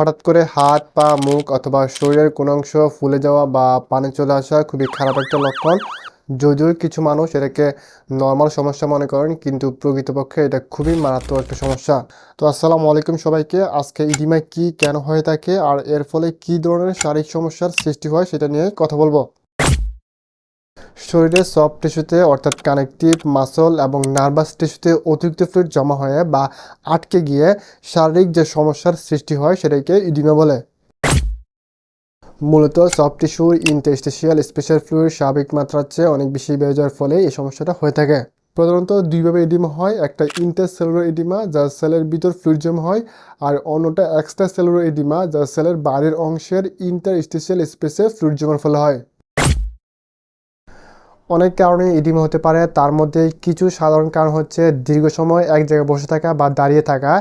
হঠাৎ করে হাত, পা, মুখ অথবা শরীরের কোনো অংশ ফুলে যাওয়া বা পানি চলে আসা খুবই খারাপ একটা লক্ষণ। যদিও কিছু মানুষ এটাকে নর্মাল সমস্যা মনে করেন, কিন্তু প্রকৃতপক্ষে এটা খুবই মারাত্মক একটা সমস্যা। তো আসসালামু আলাইকুম সবাইকে, আজকে ইডিমা কি, কেন হয়ে থাকে আর এর ফলে কি ধরনের শারীরিক সমস্যার সৃষ্টি হয় সেটা নিয়ে কথা বলব। শরীরের সফট টিস্যুতে, অর্থাৎ কানেকটিভ মাসল এবং নার্ভাস টিস্যুতে অতিরিক্ত ফ্লুইড জমা হয়ে বা আটকে গিয়ে শারীরিক যে সমস্যার সৃষ্টি হয় সেটাকে ইডিমা বলে। মূলত সফট টিস্যুর ইন্টারস্টেশিয়াল স্পেশাল ফ্লুইড স্বাভাবিক মাত্রার চেয়ে অনেক বেশি বেড়ে যাওয়ার ফলে এই সমস্যাটা হয়ে থাকে। প্রধানত দুইভাবে এডিমা হয়, একটা ইন্টারসেলুলার এডিমা যা সেলের ভিতর ফ্লুইড জমা হয় আর অন্যটা এক্সট্রা সেলুলার এডিমা যা সেলের বাইরের অংশের ইন্টারস্টেশিয়াল স্পেসে ফ্লুইড জমার ফলে হয়। অনেক কারণে এডিমা হতে পারে, তার মধ্যে কিছু সাধারণ কারণ হচ্ছে দীর্ঘ সময় এক জায়গায় বসে থাকা বা দাঁড়িয়ে থাকা,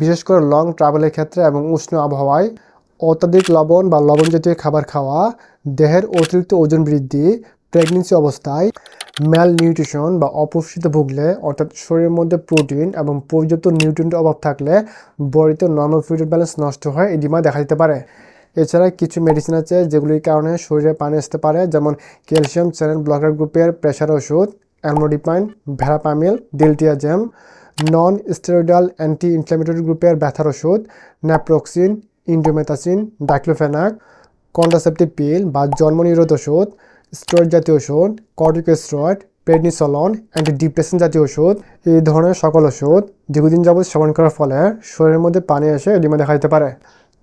বিশেষ করে লং ট্রাভেলের ক্ষেত্রে এবং উষ্ণ আবহাওয়ায়। অত্যাধিক লবণ বা লবণ জাতীয় খাবার খাওয়া, দেহের অতিরিক্ত ওজন বৃদ্ধি প্রেগনেন্সি অবস্থায় ম্যাল নিউট্রিশন বা অপুষ্টিতে ভুগলে, অর্থাৎ শরীরের মধ্যে প্রোটিন এবং পর্যাপ্ত নিউট্রিয়েন্টের অভাব থাকলে, বডিতে নর্মাল ফ্লুইড ব্যালেন্স নষ্ট হয়ে এডিমা দেখা দিতে পারে। এছাড়া কিছু মেডিসিন আছে যেগুলির কারণে শরীরে পানি আসতে পারে, যেমন ক্যালসিয়াম চ্যানেল ব্লকার গ্রুপের প্রেশার ওষুধ amlodipine verapamil diltiazem non steroidal anti inflammatory গ্রুপের ব্যথার ওষুধ naproxen indomethacin diclofenac contraceptive pill বা জন্মনিরোধ ওষুধ স্টেরয়েড জাতীয় ওষুধ কর্টিকোস্টেরয়েড প্রেডনিসলন অ্যান্টি ডিপ্রেশন জাতীয় ওষুধ, এই ধরনের সকল ওষুধ দীর্ঘদিন যাবৎ সেবন করার ফলে শরীরের মধ্যে পানি এসে এডিমা দেখা দিতে পারে।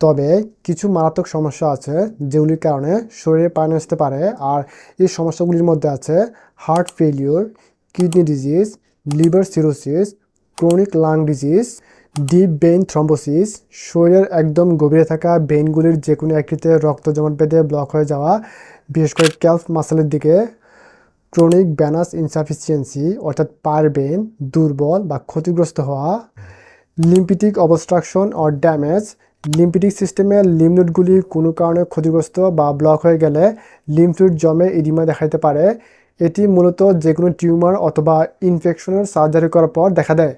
তবে কিছু মারাত্মক সমস্যা আছে যেগুলির কারণে শরীরে পানি আসতে পারে আর এই সমস্যাগুলির মধ্যে আছে heart failure kidney disease liver cirrhosis chronic lung disease deep vein thrombosis শরীরের একদম গভীরে থাকা বেইনগুলির যে কোনো একটিতে রক্ত জমাট বেঁধে ব্লক হয়ে যাওয়া, বিশেষ করে ক্যালফ মাসেলের দিকে ক্রনিক ব্যানাস ইনসাফিসিয়েন্সি অর্থাৎ পায়ের বেইন দুর্বল বা ক্ষতিগ্রস্ত হওয়া lymphatic obstruction or damage lymphatic সিস্টেমের লিমনোডগুলি কোনো কারণে ক্ষতিগ্রস্ত বা ব্লক হয়ে গেলে লিমফ্লুইড জমে ইডিমা দেখাইতে পারে। এটি মূলত যে কোনো টিউমার অথবা ইনফেকশনের সার্জারি করার পর দেখা দেয়।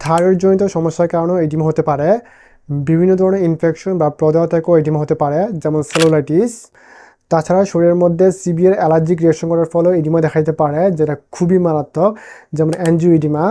থাইরয়েডজনিত সমস্যার কারণেও এডিমা হতে পারে। বিভিন্ন ধরনের ইনফেকশন বা প্রদাহ থেকেও এডিমা হতে পারে, যেমন সেলোলাইটিস তাছাড়া শরীরের মধ্যে সিভিয়ার অ্যালার্জিক রিয়েকশন করার ফলেও এডিমা দেখা দিতে পারে, যেটা খুবই মারাত্মক, যেমন অ্যানজিওইডিমা